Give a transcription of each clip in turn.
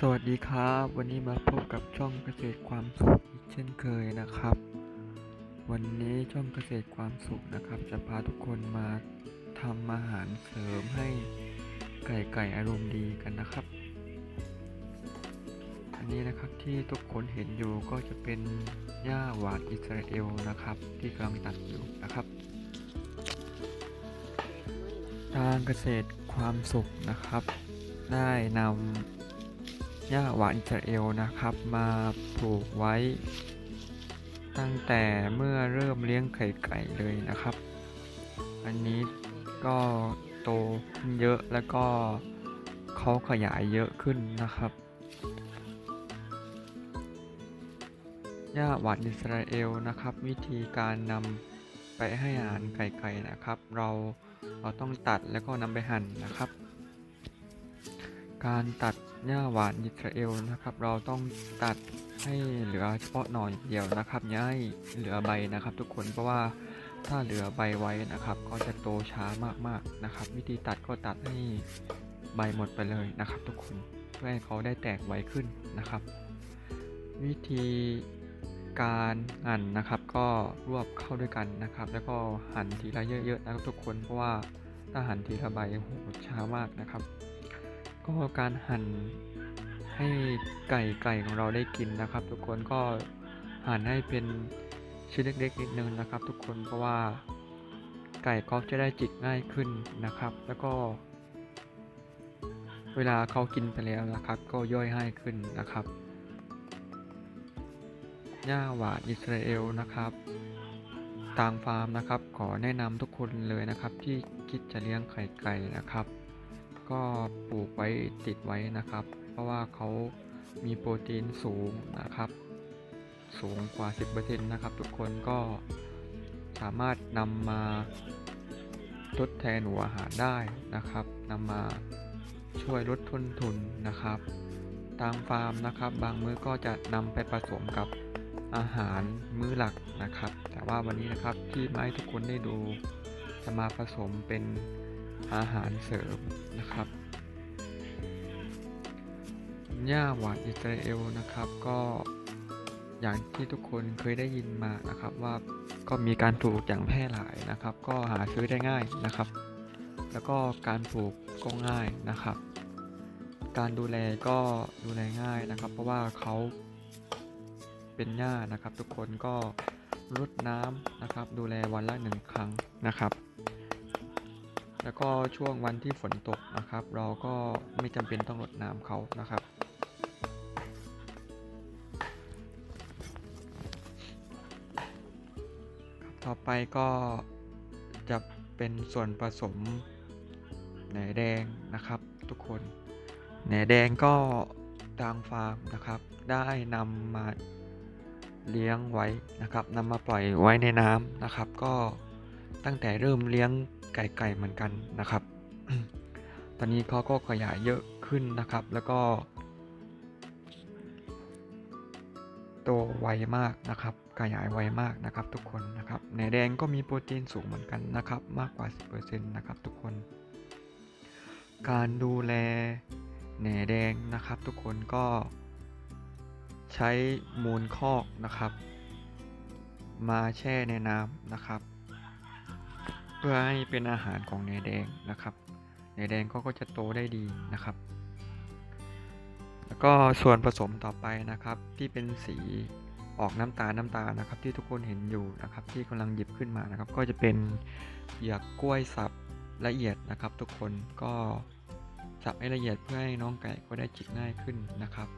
สวัสดีครับ วันนี้มาพบกับช่องเกษตรความสุขอีกเช่นเคยนะครับ วันนี้ช่องเกษตรความสุขนะครับ จะพาทุกคนมาทำอาหารเสริมให้ไก่ไก่อารมณ์ดีกันนะครับ อันนี้นะครับที่ทุกคนเห็นอยู่ก็จะเป็นหญ้าหวานอิสราเอลนะครับ ที่กำลังตัดอยู่นะครับ ทางเกษตรความสุขนะครับ ได้นำ หญ้าหวานอิสราเอลนะครับ มาปลูกไว้ ตั้งแต่เมื่อเริ่มเลี้ยงไข่ไก่เลยนะครับ อันนี้ก็โตขึ้นเยอะแล้วก็เขาขยายเยอะขึ้นนะครับหญ้าหวานอิสราเอลนะครับ วิธีการนำไปให้อาหารไก่ๆนะครับ เราเราต้องตัดแล้วก็นำไปหั่นนะครับ การตัดหญ้าหวานอิสราเอลนะครับ เราต้องตัดให้เหลือเฉพาะหน่อยเดียวนะครับอย่าให้เหลือใบนะครับ ทุกคนเพราะว่าถ้าเหลือใบไว้นะครับ ก็จะโตช้ามากๆนะครับ วิธีตัดก็ตัดให้ใบหมดไปเลยนะครับ ทุกคนเพื่อให้เขาได้แตกไวขึ้นนะครับ วิธีการหั่นนะครับ ก็รวบเข้าด้วยกันนะครับ แล้วก็หั่นทีละเยอะๆนะครับทุกคนเพราะว่าถ้าหั่นทีละใบโอ้โหช้ามากนะครับ ก็การหั่นให้ไก่ไก่ของเราได้กินนะครับ ทุกคนก็หั่นให้เป็นชิ้นเล็กๆนิดนึงนะครับ ทุกคนเพราะว่าไก่ก็จะได้จิกง่ายขึ้นนะครับ แล้วก็ เวลาเขากินไปแล้วนะครับ ก็ย่อยง่ายขึ้นนะครับหญ้าหวานอิสราเอลนะครับทางฟาร์มนะครับ ขอแนะนำทุกคนเลยนะครับ ที่คิดจะเลี้ยงไข่ไก่นะครับ ก็ปลูกไว้ติดไว้นะครับ เพราะว่าเขามีโปรตีนสูงนะครับ สูงกว่า 10%นะครับ ทุกคนก็สามารถนำมาทดแทนหัวอาหารได้นะครับนำมาช่วยลดต้นทุนนะครับทางฟาร์มนะครับ บางมื้อก็จะนำไปผสมกับอาหารมื้อหลักนะครับ แต่ว่าวันนี้นะครับที่มาให้ทุกคนได้ดูจะมาผสมเป็น อาหารเสริมนะครับหญ้าหวานอิสราเอลนะครับก็อย่างที่ทุกคนเคยได้ยินมานะครับว่าก็มีการปลูกอย่างแพร่หลายนะครับ ก็หาซื้อได้ง่ายนะครับ แล้วก็การปลูกก็ง่ายนะครับ การดูแลก็ดูแลง่ายนะครับ เพราะว่าเขาเป็นหญ้านะครับ ทุกคนก็รดน้ำนะครับ ดูแลวันละหนึ่งครั้งนะครับ แล้วก็ช่วงวันที่ฝนตกนะครับ เราก็ไม่จำเป็นต้องรดน้ำเขานะครับ ต่อไปก็จะเป็นส่วนผสมแหนแดงนะครับทุกคนแหนแดงก็ทางฟาร์มนะครับ ได้นำมาเลี้ยงไว้นะครับนำมาปล่อยไว้ในน้ำนะครับ ก็ตั้งแต่เริ่มเลี้ยง ไก่ๆเหมือนกันนะครับ ตอนนี้เขาก็ขยายเยอะขึ้นนะครับ แล้วก็โตไวมากนะครับ ขยายไวมากนะครับทุกคนนะครับแหนแดงก็มีโปรตีนสูงเหมือนกันนะครับ มากกว่า 10%นะครับทุกคน การดูแลแหนแดงนะครับทุกคนก็ใช้มูลคอกนะครับ มาแช่ในน้ำนะครับ พื่อให้เป็นอาหารของแหนแดงนะครับแหนแดงก็ก็จะโตได้ดีนะครับ แล้วก็ส่วนผสมต่อไปนะครับที่เป็นสีออกน้ำตาลน้ำตาลนะครับ ที่ทุกคนเห็นอยู่นะครับ ที่กำลังหยิบขึ้นมานะครับ ก็จะเป็นเหยือกกล้วยสับละเอียดนะครับ ทุกคนก็สับให้ละเอียดเพื่อให้น้องไก่ก็ได้จิกง่ายขึ้นนะครับ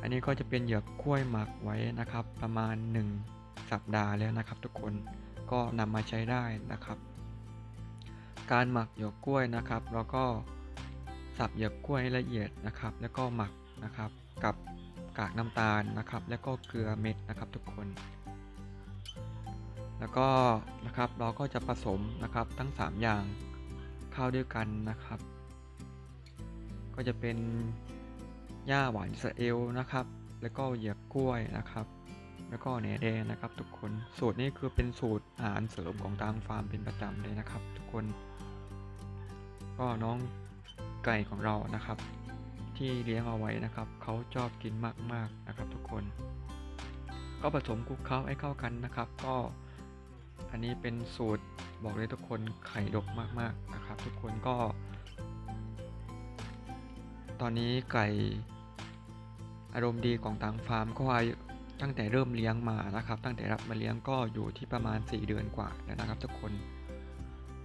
อันนี้ก็จะเป็นเหยือกกล้วยหมักไว้นะครับ ประมาณ 1 สัปดาห์แล้วนะครับ ทุกคน ก็นำมาใช้ได้นะครับ การหมักหยอกกล้วยนะครับเราก็สับหยอกกล้วยให้ละเอียดนะครับ แล้วก็หมักนะครับกับกากน้ำตาลนะครับ แล้วก็เกลือเม็ดนะครับทุกคน แล้วก็นะครับเราก็จะผสมนะครับทั้ง 3 อย่างเข้าด้วยกันนะครับ ก็จะเป็นหญ้าหวานอิสราเอลนะครับ แล้วก็เหยือกกล้วยนะครับ แล้วก็แหนแดงนะครับ ทุกคนสูตรนี้คือเป็นสูตรอาหารเสริมของทางฟาร์มเป็นประจำเลยนะครับ ทุกคน ก็น้องไก่ของเรานะครับ ที่เลี้ยงเอาไว้นะครับเขาชอบกินมากๆนะครับ ทุกคน ก็ผสมคลุกเคล้าให้เข้ากันนะครับ ก็อันนี้เป็นสูตรบอกเลยทุกคนไข่ดกมากๆนะครับ ทุกคนก็ ตอนนี้ไก่อารมณ์ดีของทางฟาร์มก็อายุ ตั้งแต่เริ่มเลี้ยงมานะครับ ตั้งแต่รับมาเลี้ยงก็อยู่ที่ประมาณ 4 เดือนกว่าแล้วนะครับ ทุกคน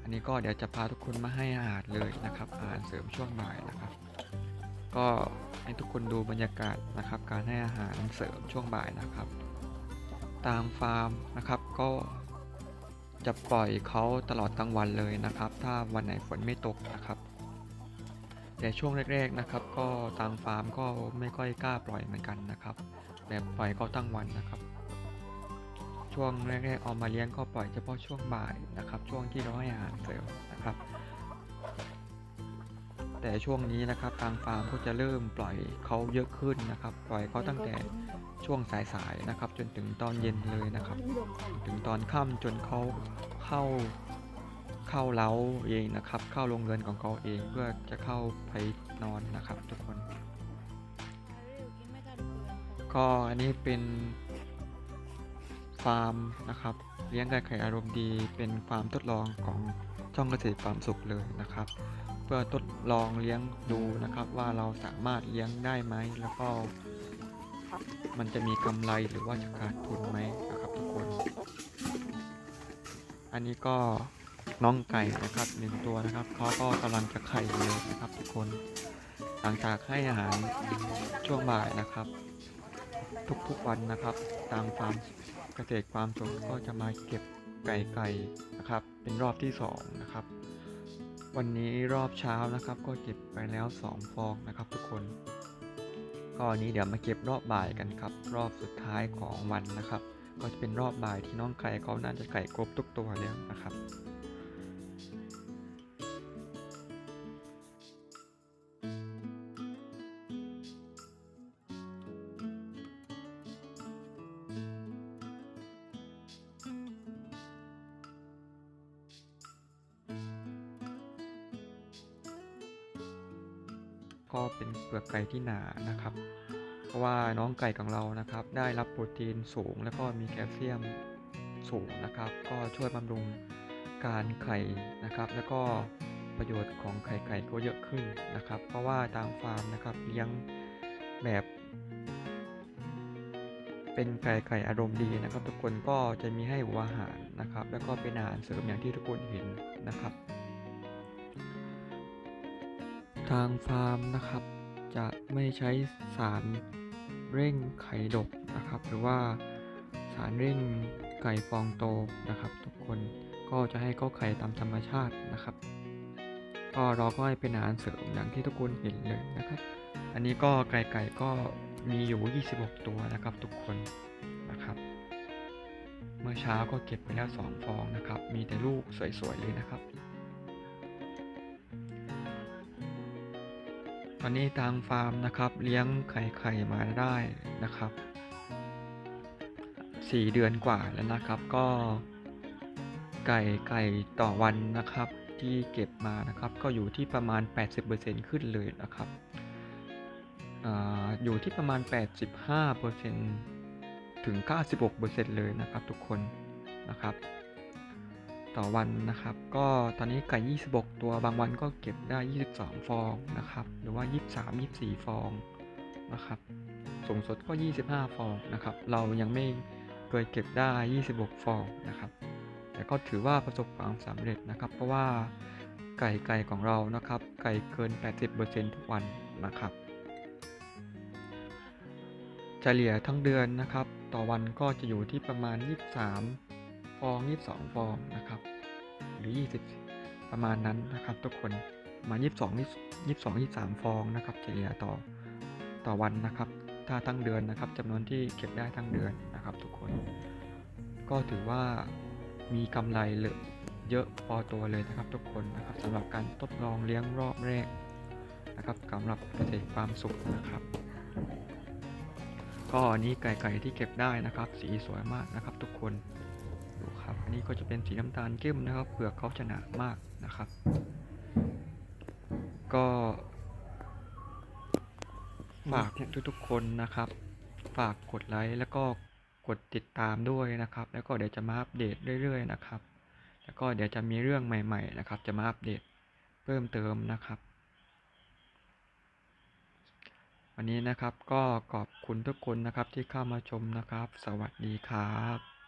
อันนี้ก็เดี๋ยวจะพาทุกคนมาให้อาหารเลยนะครับอาหารเสริมช่วงบ่ายนะครับ ก็ให้ทุกคนดูบรรยากาศนะครับ การให้อาหารเสริมช่วงบ่ายนะครับ ตามฟาร์มนะครับก็จะปล่อยเขาตลอดทั้งวันเลยนะครับ ถ้าวันไหนฝนไม่ตกนะครับ แต่ช่วงแรกๆนะครับ ก็ทางฟาร์มก็ไม่ค่อยกล้าปล่อยเหมือนกันนะครับ แบบปล่อยเขาตั้งวันนะครับ ช่วงแรกๆเอามาเลี้ยงก็ปล่อยเฉพาะช่วงบ่ายนะครับ ช่วงที่เราให้อาหารเสริมนะครับ แต่ช่วงนี้นะครับทางฟาร์มก็จะเริ่มปล่อยเขาเยอะขึ้นนะครับ ปล่อยเขาตั้งแต่ช่วงสายๆนะครับ จนถึงตอนเย็นเลยนะครับ ถึงตอนค่ำจนเขาเข้าเข้าเล้าเองนะครับ เข้าโรงเรือนของเขาเองเพื่อจะเข้าไปนอนนะครับ ทุกคน ก็อันนี้เป็นฟาร์มนะครับ เลี้ยงไก่ไข่อารมณ์ดี เป็นฟาร์มทดลองของช่องเกษตรฟาร์มสุขเลยนะครับ เพื่อทดลองเลี้ยงดูนะครับ ว่าเราสามารถเลี้ยงได้ไหมแล้วก็ มันจะมีกำไรหรือว่าจะขาดทุนไหมนะครับทุกคน อันนี้ก็น้องไก่นะครับหนึ่งตัวนะครับเขาก็กำลังจะไข่เลยนะครับทุกคน หลังจากให้อาหารช่วงบ่ายนะครับ ทุกๆวันนะครับ ตามฟาร์มเกษตรฟาร์มสดก็จะมาเก็บไก่ไก่นะครับ เป็นรอบที่สองนะครับ วันนี้รอบเช้านะครับ ก็เก็บไปแล้วสองฟองนะครับ ทุกคนก็อันนี้เดี๋ยวมาเก็บรอบบ่ายกันครับ รอบสุดท้ายของวันนะครับ ก็จะเป็นรอบบ่ายที่น้องไก่เขาน่าจะไก่ครบทุกตัวแล้วนะครับ ก็เป็นเปลือกไก่ที่หนานะครับ เพราะว่าน้องไก่ของเรานะครับ ได้รับโปรตีนสูง แล้วก็มีแคลเซียมสูงนะครับ ก็ช่วยบำรุงการไข่นะครับ แล้วก็ประโยชน์ของไข่ไก่ก็เยอะขึ้นนะครับ เพราะว่าทางฟาร์มนะครับเลี้ยงแบบ เป็นไก่ไก่อารมณ์ดีนะครับ ทุกคนก็จะมีให้หัวอาหารนะครับ แล้วก็เป็นอาหารเสริมอย่างที่ทุกคนเห็นนะครับ ทางฟาร์มนะครับ จะไม่ใช้สารเร่งไข่ดกนะครับ หรือว่าสารเร่งไก่ฟองโตนะครับ ทุกคนก็จะให้เขาไข่ตามธรรมชาตินะครับ ก็เราก็ให้เป็นอาหารเสริมอย่างที่ทุกคนเห็นเลยนะครับ อันนี้ก็ไก่ไก่ก็มีอยู่ 26 ตัวนะครับทุกคนนะครับ เมื่อเช้าก็เก็บไปแล้ว 2 ฟองนะครับ มีแต่ลูกสวยๆเลยนะครับ ตอนนี้ทางฟาร์มนะครับเลี้ยงไข่ไข่มาได้นะครับสี่เดือนกว่าแล้วนะครับก็ ไก่ไก่ต่อวันนะครับ ที่เก็บมานะครับก็อยู่ที่ประมาณ 80%ขึ้นเลยนะครับออยู่ที่ประมาณ 85%ถึง 96%เลยนะครับทุกคนนะครับ ต่อวันนะครับ ก็ตอนนี้ไก่ 26 ตัวบางวันก็เก็บได้ 22 ฟองนะครับ หรือว่า 23 24 ฟองนะครับสูงสุดก็ 25 ฟองนะครับ เรายังไม่เคยเก็บได้ 26 ฟองนะครับ แต่ก็ถือว่าประสบความสำเร็จนะครับ เพราะว่าไก่ไก่ของเรานะครับ ไก่เกิน 80%ทุกวันนะครับเฉลี่ยทั้งเดือนนะครับ ต่อวันก็จะอยู่ที่ประมาณ 23 ฟอง 22 ฟองนะครับ หรือ 20 ประมาณนั้นนะครับ ทุกคนมา 22 22 23 ฟองนะครับ เฉลี่ยต่อต่อวันนะครับ ถ้าทั้งเดือนนะครับจำนวนที่เก็บได้ทั้งเดือนนะครับ ทุกคน ก็ถือว่ามีกำไรเหลือเยอะพอตัวเลยนะครับ ทุกคนนะครับสำหรับการทดลองเลี้ยงรอบแรกนะครับสำหรับเกษตรฟามสุขนะครับก็อันนี้ไก่ไก่ที่เก็บได้นะครับ สีสวยมากนะครับ ทุกคน ครับ อันนี้ก็จะเป็นสีน้ำตาลเข้มนะครับ เปลือกเขาจะหนามากนะครับ ก็ฝากทุกๆคนนะครับ ฝากกดไลค์แล้วก็กดติดตามด้วยนะครับ แล้วก็เดี๋ยวจะมาอัปเดตเรื่อยๆนะครับ แล้วก็เดี๋ยวจะมีเรื่องใหม่ๆนะครับ จะมาอัปเดตเพิ่มเติมนะครับ วันนี้นะครับก็ขอบคุณทุกคนนะครับที่เข้ามาชมนะครับ สวัสดีครับ